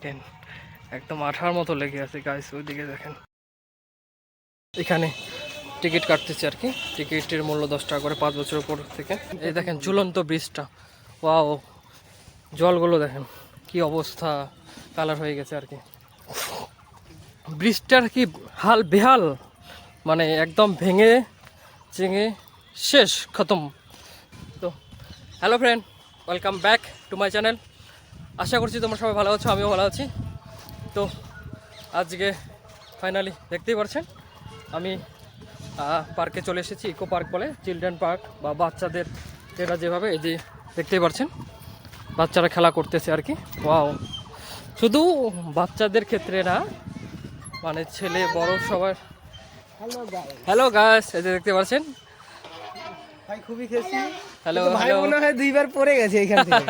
দেখেন, একদম আঠার মতো লেগে আছে গাইস ওইদিকে দেখেন। এখানে টিকিট কাটতেছে আর কি। টিকিটের মূল্য দশ টাকা করে পাঁচ বছর উপর থেকে। এই দেখেন, ঝুলন্ত ব্রিজটা। ওয়াও, জলগুলো দেখেন, কি অবস্থা, কালার হয়ে গেছে আর কি। ব্রিজটার কি হাল বেহাল? মানে একদম ভেঙে চেঙে শেষ, খতম। তো hello friend welcome back to my channel আশা করছি তোমরা সবাই ভালো আছো, আমিও ভালো আছি। তো আজকে ফাইনালি দেখতেই পারছেন, আমি পার্কে চলে এসেছি ইকো পার্ক বলে চিলড্রেন পার্ক বা বাচ্চাদের এটা যেভাবে, এই যে দেখতেই পারছেন, বাচ্চারা খেলা করতেছে আর কি। ওয়াও শুধু বাচ্চাদের ক্ষেত্রে না মানে ছেলে, বড় সবার হ্যালো গাছ এই যে দেখতে পাচ্ছেন ভাই খুবই খুশি হ্যালো ভাই মনে হয় দুইবার পড়ে গেছে এখান থেকে।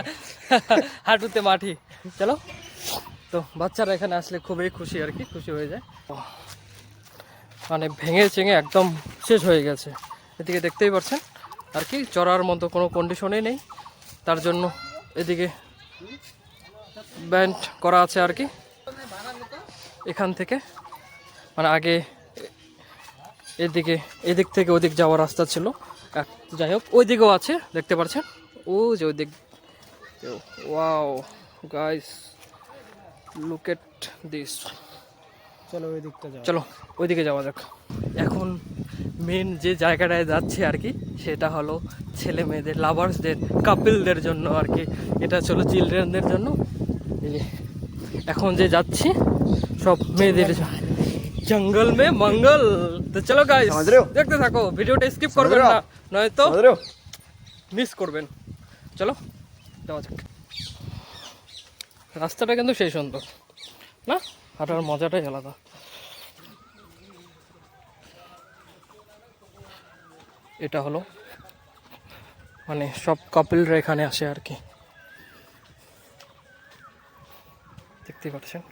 হাঁটুতে মাটি। চলো। তো বাচ্চারা এখানে আসলে খুবই খুশি আর কি খুশি হয়ে যায়। মানে ভেঙে চেঙে একদম শেষ হয়ে গেছে। এদিকে দেখতেই পাচ্ছেন আর কি চড়ার মতো কোনো কন্ডিশনেই নেই। তার জন্য এদিকে ব্যান্ড করা আছে আর কি। এখান থেকে মানে আগে এদিকে এদিক থেকে ওদিক যাওয়ার রাস্তা ছিল। যাই হোক ওই দিকেও আছে দেখতে পাচ্ছেন ও যে ওই দিক ওয়াও গাইস লুক দিস চলো ওই দিকটা যাও চলো ওইদিকে যাওয়া যাক। এখন মেন যে জায়গাটায় যাচ্ছে আর কি সেটা হলো ছেলে মেয়েদের লাভার্সদের কাপিলদের জন্য আর কি। এটা চলো চিলড্রেনদের জন্য। এখন যে যাচ্ছি সব মেয়েদের জঙ্গল মে মঙ্গল। তো চলো গাইস দেখতে থাকো ভিডিওটা স্কিপ করবে না। নয়তো মিস করবেন। চলো যাওয়া যাক। রাস্তাটা কিন্তু সেই সুন্দর না? হাঁটার মজাটাই আলাদা। এটা হলো মানে সব কাপলরা এখানে আসে আর কি। দেখতে পাচ্ছেন?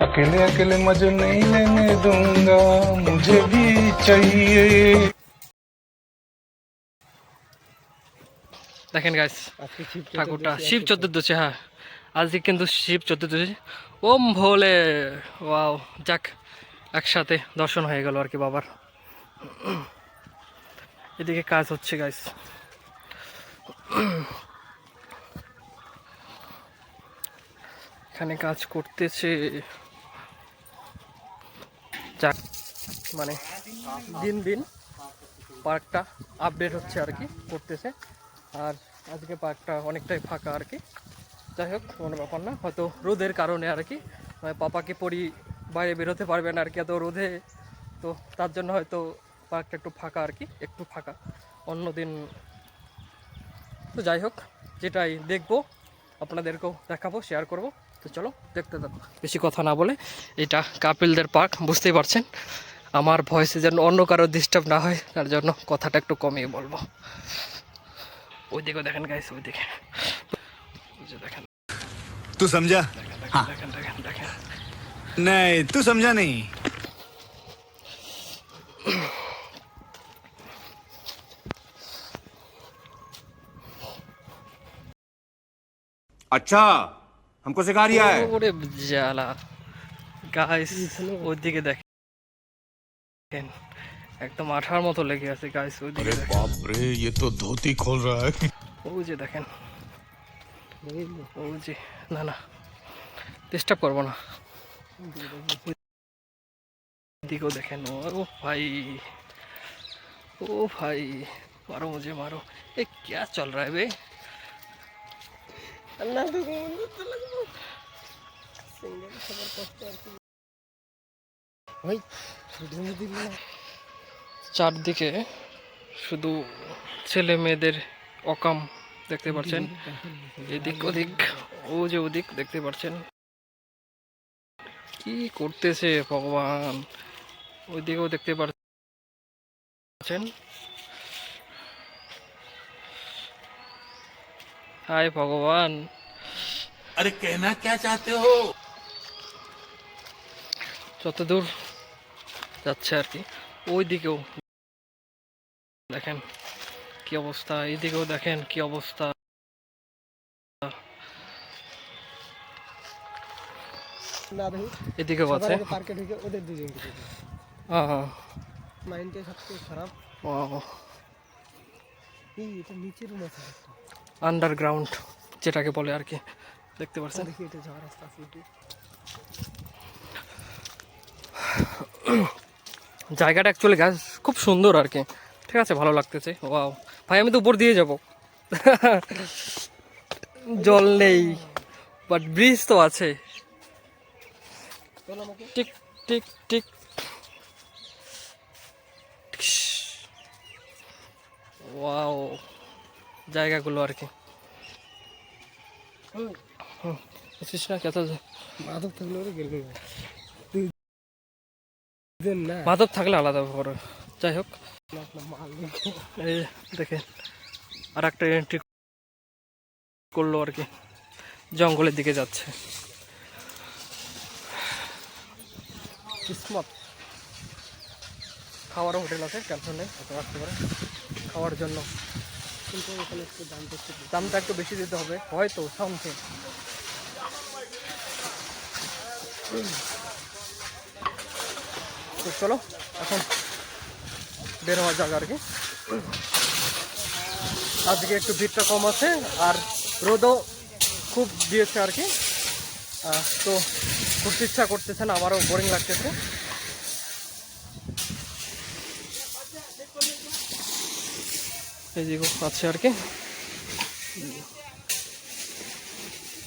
अकेले अकेले मजे नहीं लेने दूंगा मुझे भी चाहिए দেখেন গাইস আজকে শিব ঠাকুরটা শিব চতুর্দশী হ্যাঁ আজকে কিন্তু শিব চতুর্দশী ওম ভোলে ওয়াও যাক একসাথে দর্শন হয়ে গেল আর কি বাবার এদিকে কাজ হচ্ছে গাইস এখানে কাজ করতেছে যাক মানে দিন দিন পার্কটা আপডেট হচ্ছে আর কি, করতেছে। আর আজকে পার্কটা অনেকটাই ফাঁকা আর কি। যাই হোক, কোনো ব্যাপার না, হয়তো রোদের কারণে আর কি মানে পাপাকে পরি বাইরে বেরোতে পারবে না আর কি এত রোদে। তো তার জন্য হয়তো পার্কটা একটু ফাঁকা আর কি, একটু ফাঁকা। অন্যদিন তো যাই হোক, যেটাই দেখব, আপনাদেরকেও দেখাবো শেয়ার করব। তো চলো দেখতে থাকো বেশি কথা না বলে এটা কাপিলদের পার্ক বুঝতেই পারছেন আমার ভয়েসে যেন অন্য কারো ডিস্টার্ব না হয় তার জন্য কথাটা একটু কমিয়ে বলবো ওইদিকে দেখেন গাইস ওইদিকে ওই যে দেখেন तू समझा দেখেন দেখেন দেখেন नहीं तू समझा नहीं अच्छा हमको सिखा रिया है ওরে জ্বালা গাইস ওইদিকে দেখেন একদম আঠার মতো লেগে আছে গাইস ওইদিকে দেখেন बाप रे ये तो धोती खोल रहा है ওই যে দেখেন ওই যে না না ডিস্টার্ব করবো না দিকেও দেখেন ও ভাই ও ভাই मारो मुझे मारो ये क्या चल रहा है बे চারদিকে শুধু ছেলে মেয়েদের অকাম দেখতে পাচ্ছেন। এদিক ওদিক, ও যে ওদিক দেখতে পাচ্ছেন। কি করতেছে ভগবান? ওইদিকেও দেখতে পাচ্ছেন। হায় ভগবান। আরে কেনা ক্যা চাতে হো? যতদূর যাচ্ছে আর কি। ওই দিকেও দেখেন কি অবস্থা দেখেন কি অবস্থা। এদিকেও আছে। মাইন্ডটা হ্যাঁ, হ্যাঁ। সবচেয়ে খারাপ। আন্ডারগ্রাউন্ড যেটাকে বলে আর কি। দেখতে পাচ্ছেন জায়গাটা অ্যাকচুয়ালি গাছ খুব সুন্দর আর কি। ঠিক আছে ভালো লাগতেছে। ওয়াও ভাই আমি তো উপর দিয়ে যাব। জল নেই বাট ব্রিজ তো আছে। Tick tick tick. ওয়াও জায়গাগুলো আর কি। মাধব থাকলে থাকলে আলাদা ব্যাপার। যাই হোক। দেখে এই দেখেন আর একটা এন্ট্রি করল আর কি। জঙ্গলের দিকে যাচ্ছে। কিসমত। খাওয়ারও হোটেল আছে টেনশন নেই আসতে পারেন খাওয়ার জন্য। কিন্তু একটু দাম দেখতে দামটা একটু বেশি দিতে হবে। হয়তো তো চলো, এখন বের হওয়া যাক আর কি। আজকে একটু ভিড়টা কম আছে, আর রোদও খুব দিয়েছে আর কি। তো ঘুরতে ইচ্ছা করতেছে না, আমারও বোরিং লাগতেছে। এই যে আছে আর কি।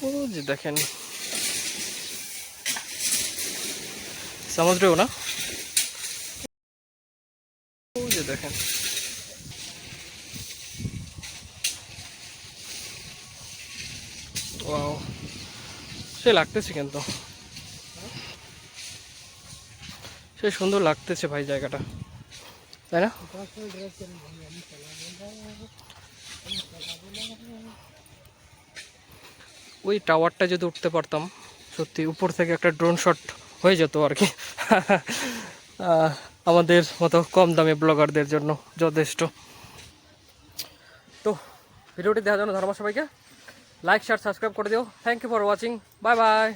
ও যে দেখেন। সমুদ্রেও না? ও যে দেখেন। ওয়াও, সে লাগতেছে কিন্তু। সে সুন্দর লাগতেছে ভাই জায়গাটা। তাই না ওই টাওয়ারটা যদি উঠতে পারতাম, সত্যি, উপর থেকে একটা ড্রোন শট হয়ে যেত আর কি। আমাদের মতো কম দামে ব্লগারদের জন্য যথেষ্ট। তো, ভিডিওটি দেখার জন্য ধন্যবাদ সবাইকে। লাইক শেয়ার সাবস্ক্রাইব করে দিও। Thank you for watching bye bye